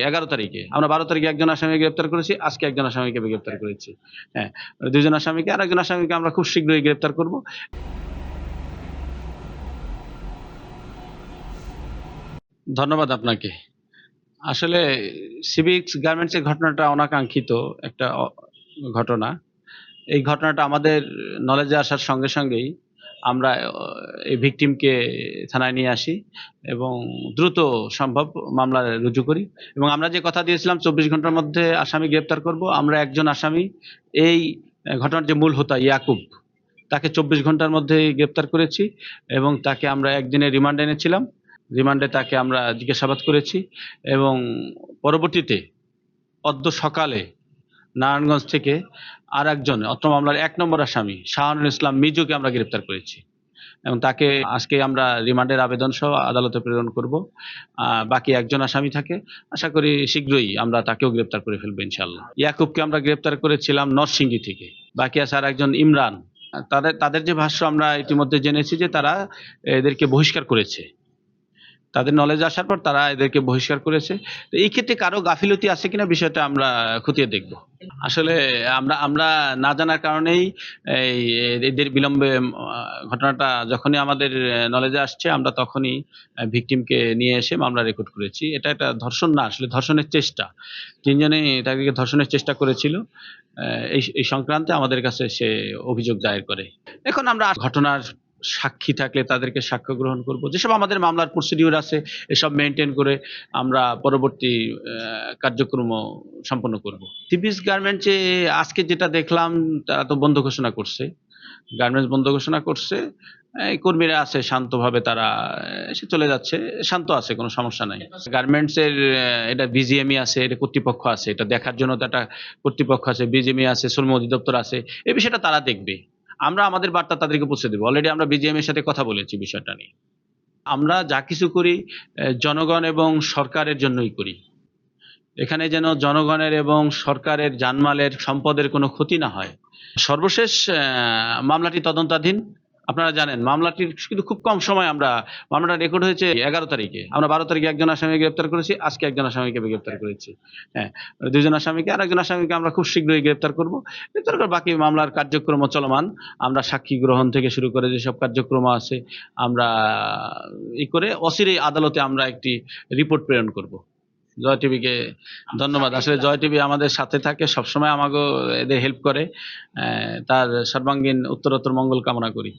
এগারো তারিখে। আমরা বারো তারিখে একজন আসামি গ্রেপ্তার করেছি, আজকে একজন আসামিকে গ্রেপ্তার করেছি। হ্যাঁ দুজন আসামিকে আর একজন আসামিকে আমরা খুব শীঘ্রই গ্রেপ্তার করব। ধন্যবাদ আপনাকে। আসলে সিভিক্স গার্মেন্টসের ঘটনাটা অনাকাঙ্ক্ষিত একটা ঘটনা। এই ঘটনাটা আমাদের নলেজে আসার সঙ্গে সঙ্গেই আমরা এই ভিকটিমকে থানায় নিয়ে আসি এবং দ্রুত সম্ভব মামলা রুজু করি। এবং আমরা যে কথা দিয়েছিলাম, চব্বিশ ঘণ্টার মধ্যে আসামি গ্রেপ্তার করব। আমরা একজন আসামি, এই ঘটনার যে মূল হোতা, ইয়াকুব, তাকে চব্বিশ ঘণ্টার মধ্যে গ্রেপ্তার করেছি এবং তাকে আমরা একদিনের রিমান্ডে এনেছিলাম। রিমান্ডে তাকে আমরা জিজ্ঞাসাবাদ করেছি এবং পরবর্তীতে অদ্য সকালে নারায়ণগঞ্জ থেকে আর একজন অত্র মামলার এক নম্বর আসামি, শাহানুল ইসলাম মিজুকে আমরা গ্রেপ্তার করেছি। এবং তাকে আজকে আমরা রিমান্ডের আবেদন সহ আদালতে প্রেরণ করব। বাকি একজন আসামি থাকে। আশা করি শীঘ্রই আমরা তাকেও গ্রেপ্তার করে ফেলব ইনশাল্লাহ ইয়াকুবকে আমরা গ্রেপ্তার করেছিলাম নরসিংদী থেকে। বাকি আছে আর একজন ইমরান। তাদের তাদের যে ভাষ্য আমরা ইতিমধ্যে জেনেছি যে তারা এদেরকে বহিষ্কার করেছে। তাদের নলেজ আসার পর তারা এদেরকে বহিষ্কার করেছে। তো এই ক্ষেত্রে কারও গাফিলতি আছে কিনা বিষয়টা আমরা খতিয়ে দেখব। আসলে আমরা আমরা না জানার কারণেই এদের বিলম্বে ঘটনাটা যখনই আমাদের নলেজে আসছে, আমরা তখনই ভিকটিমকে নিয়ে এসে মামলা রেকর্ড করেছি। এটা একটা ধর্ষণ না, আসলে ধর্ষণের চেষ্টা। তিনজনে তাকে ধর্ষণের চেষ্টা করেছিল। এই এই সংক্রান্তে আমাদের কাছে সে অভিযোগ দায়ের করে। এখন আমরা ঘটনার সাক্ষী থাকলে তাদেরকে সাক্ষ্য গ্রহণ করব। যেসব আমাদের মামলার প্রসিডিউর আছে, এসব মেনটেন করে আমরা পরবর্তী কার্যক্রম সম্পন্ন করব। টিপিস গার্মেন্টসে আজকে যেটা দেখলাম, তারা তো বন্ধ ঘোষণা করছে। গার্মেন্টস বন্ধ ঘোষণা করছে, এই কর্মীরা আছে, শান্তভাবে তারা, এসে চলে যাচ্ছে। শান্ত আছে, কোনো সমস্যা নাই। গার্মেন্টসের এটা বিজিএমই আছে, এটা কর্তৃপক্ষ আছে। এটা দেখার জন্য তো একটা কর্তৃপক্ষ আছে বিজিএমই আছে, শ্রম অধিদপ্তর আছে। এ বিষয়টা তারা দেখবে। আমরা আমাদের বার্তা তাদেরকে পৌঁছে দেবো। অলরেডি আমরা বিজিএম এর সাথে কথা বলেছি বিষয়টা নিয়ে। আমরা যা কিছু করি জনগণ এবং সরকারের জন্যই করি। এখানে যেন জনগণের এবং সরকারের জানমালের সম্পদের কোনো ক্ষতি না হয়। সর্বশেষ মামলাটি তদন্তাধীন। আপনারা জানেন মামলাটির কিন্তু খুব কম সময় আমরা মামলাটা রেকর্ড হয়েছে এগারো তারিখে। আমরা বারো তারিখে একজন আসামিকে গ্রেপ্তার করেছি আজকে একজন আসামিকে গ্রেপ্তার করেছি। হ্যাঁ দুজন আসামিকে আর একজন আসামিকে আমরা খুব শীঘ্রই গ্রেপ্তার করব। গ্রেপ্তার করে বাকি মামলার কার্যক্রম চলমান। আমরা সাক্ষী গ্রহণ থেকে শুরু করে যেসব কার্যক্রম আছে আমরা ই করে অচিরেই আদালতে আমরা একটি রিপোর্ট প্রেরণ করব। জয় টিভিকে ধন্যবাদ। আসলে জয় টিভি আমাদের সাথে থাকে সবসময় আমাকে এদের হেল্প করে। তার সর্বাঙ্গীন উত্তরোত্তর মঙ্গল কামনা করি।